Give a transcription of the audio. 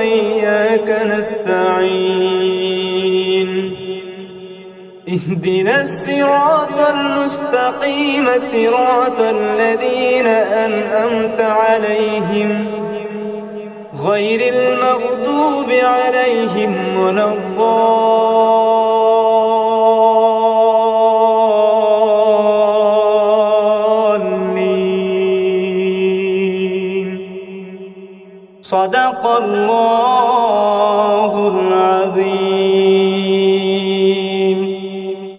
وإياك نستعين. اهدنا الصراط المستقيم صراط الذين أنأمت عليهم. غير المغضوب عليهم ولا الضالين. صدق الله العظيم.